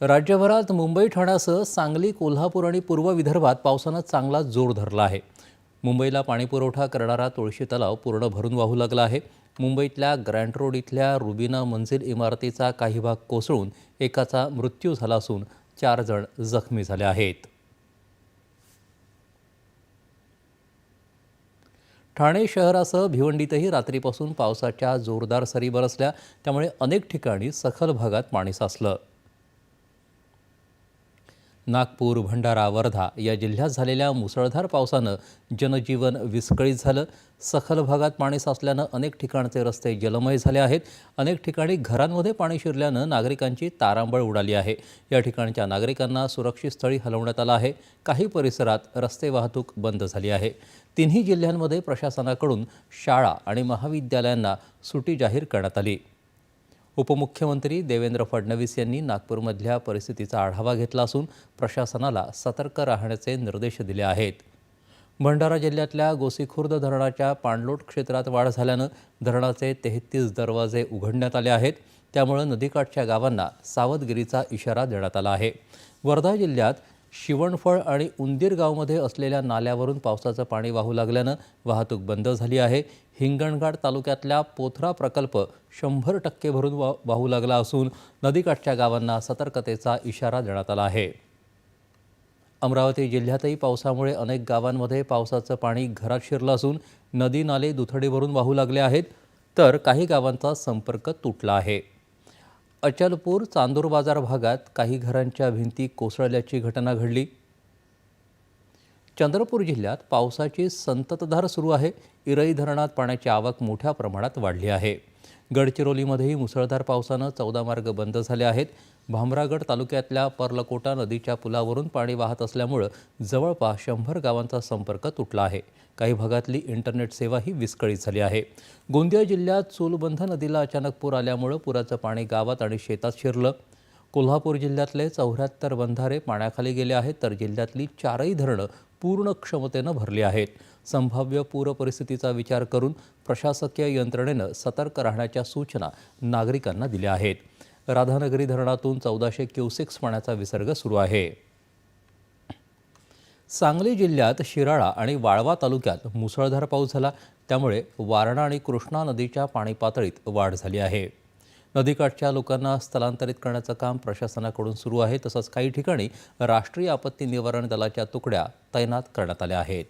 राज्यभरात मुंबई ठाण्यासह सांगली कोल्हापूर आणि पूर्व विदर्भात पावसानं चांगला जोर धरला आहे. मुंबईला पाणीपुरवठा करणारा तुळशी तलाव पूर्ण भरून वाहू लागला आहे. मुंबईतल्या ग्रँट रोड इथल्या रुबिना मंजिल इमारतीचा काही भाग कोसळून एकाचा मृत्यू झाला असून चार जण जखमी झाले आहेत. ठाणे शहरासह भिवंडीतही रात्रीपासून पावसाच्या जोरदार सरी बरसल्या. त्यामुळे अनेक ठिकाणी सखल भागात पाणी साचलं. नागपूर भंडारा वर्धा या जिल्ह्यात झालेल्या मुसळधार पावसानं जनजीवन विस्कळीत झालं. सखल भागात पाणी साचल्यानं अनेक ठिकाणचे रस्ते जलमय झाले आहेत. अनेक ठिकाणी घरांमध्ये पाणी शिरल्यानं नागरिकांची तारांबळ उडाली आहे. या ठिकाणच्या नागरिकांना सुरक्षित स्थळी हलवण्यात आलं आहे. काही परिसरात रस्ते वाहतूक बंद झाली आहे. तिन्ही जिल्ह्यांमध्ये प्रशासनाकडून शाळा आणि महाविद्यालयांना सुटी जाहीर करण्यात आली. उपमुख्यमंत्री देवेंद्र फडणवीस यांनी नागपूरमधल्या परिस्थितीचा आढावा घेतला असून प्रशासनाला सतर्क राहण्याचे निर्देश दिले आहेत. भंडारा जिल्ह्यातल्या गोसीखुर्द धरणाच्या पाणलोट क्षेत्रात वाढ झाल्यानं धरणाचे तेहतीस दरवाजे उघडण्यात आले आहेत. त्यामुळं नदीकाठच्या गावांना सावधगिरीचा इशारा देण्यात आला आहे. वर्धा जिल्ह्यात शिवणफळ आणि उंदीर गावमध्ये असलेल्या नाल्यावरून पावसाचं पाणी वाहू लागल्यानं वाहतूक बंद झाली आहे. हिंगणघाट तालुक्यातल्या पोथरा प्रकल्प शंभर टक्के भरून वा वाहू लागला असून नदीकाठच्या गावांना सतर्कतेचा इशारा देण्यात आला आहे. अमरावती जिल्ह्यातही पावसामुळे अनेक गावांमध्ये पावसाचं पाणी घरात शिरलं असून नदी नाले दुथडी भरून वाहू लागले आहेत. तर काही गावांचा संपर्क तुटला आहे. अचलपूर चांदूर बाजार भागात काही घरांच्या भिंती कोसळल्याची घटना घडली. चंद्रपूर जिल्ह्यात पावसाची संततधार सुरू आहे. इरई धरणात पाण्याची आवक मोठ्या प्रमाणात वाढली आहे. गडचिरोलीमध्येही मुसळधार पावसानं चौदा मार्ग बंद झाले आहेत. भामरागड तालुक्यातल्या पर्लकोटा नदीच्या पुलावरून पाणी वाहत असल्यामुळं जवळपास शंभर गावांचा संपर्क तुटला आहे. काही भागातली इंटरनेट सेवाही विस्कळीत झाली आहे. गोंदिया जिल्ह्यात चूलबंध नदीला अचानक पूर आल्यामुळं पुराचं पाणी गावात आणि शेतात शिरलं. कोल्हापूर जिल्ह्यातले चौऱ्याहत्तर बंधारे पाण्याखाली गेले आहेत तर जिल्ह्यातली चारही धरणं पूर्ण क्षमतेनं भरली आहेत. संभाव्य पूर परिस्थितीचा विचार करून प्रशासकीय यंत्रणेनं सतर्क राहण्याच्या सूचना नागरिकांना दिल्या आहेत. राधानगरी धरणातून चौदाशे क्युसेक्स पाण्याचा विसर्ग सुरू आहे. सांगली जिल्ह्यात शिराळा आणि वाळवा तालुक्यात मुसळधार पाऊस झाला त्यामुळे वारणा आणि कृष्णा नदीच्या पाणी पातळीत वाढ झाली आहे. नदीकाठच्या लोकांना स्थलांतरित करण्याचं काम प्रशासनाकडून सुरू आहे. तसंच काही ठिकाणी राष्ट्रीय आपत्ती निवारण दलाच्या तुकड्या तैनात करण्यात आल्या आहेत.